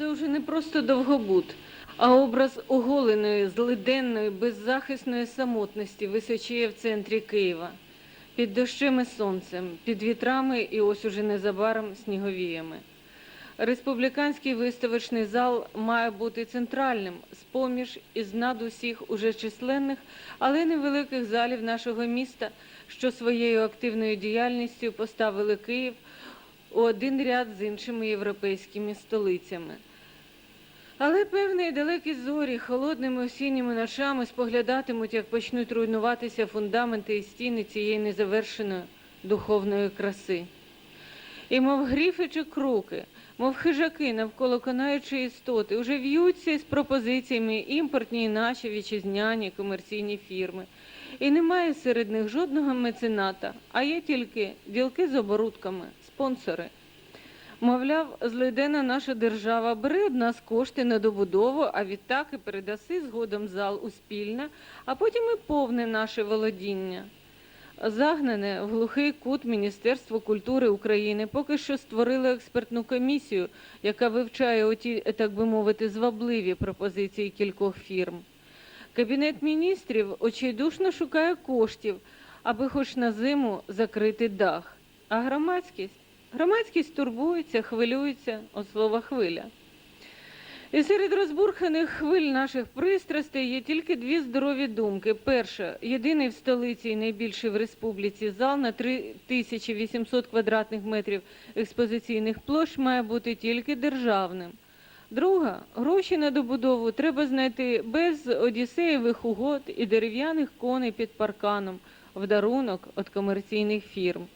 Це вже не просто довгобут, а образ оголеної, злиденної, беззахисної самотності височіє в центрі Києва. Під дощем і сонцем, під вітрами і ось уже незабаром сніговіями. Республіканський виставочний зал має бути центральним з-поміж із над усіх уже численних, але невеликих залів нашого міста, що своєю активною діяльністю поставили Київ у один ряд з іншими європейськими столицями. Але певні далекі зорі холодними осінніми ночами споглядатимуть, як почнуть руйнуватися фундаменти і стіни цієї незавершеної духовної краси. І мов гріфи чи круки, мов хижаки навколо конаючої істоти, уже в'ються із пропозиціями імпортні і наші вітчизняні комерційні фірми. І немає серед них жодного мецената, а є тільки ділки з оборудками, спонсори. Мовляв, злидена наша держава бере од нас кошти на добудову, а відтак і передаси згодом зал у спільне, а потім і повне наше володіння. Загнане в глухий кут Міністерство культури України поки що створило експертну комісію, яка вивчає оті, так би мовити, звабливі пропозиції кількох фірм. Кабінет міністрів очайдушно шукає коштів, аби хоч на зиму закрити дах. А громадськість? Громадськість турбується, хвилюється от слова хвиля. І серед розбурханих хвиль наших пристрастей є тільки дві здорові думки. Перша, єдиний в столиці і найбільший в республіці зал на 3800 квадратних метрів експозиційних площ має бути тільки державним. Друга, гроші на добудову треба знайти без одіссеєвих угод і дерев'яних коней під парканом в дарунок від комерційних фірм.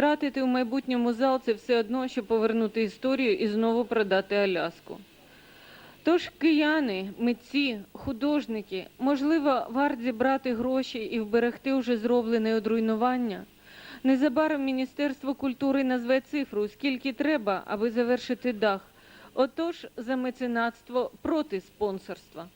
Втратити в майбутньому зал це все одно, що повернути історію і знову продати Аляску. Тож кияни, митці, художники, можливо, варт зібрати гроші і вберегти уже зроблене од руйнування. Незабаром Міністерство культури назве цифру, скільки треба, аби завершити дах. Отож, за меценатство проти спонсорства.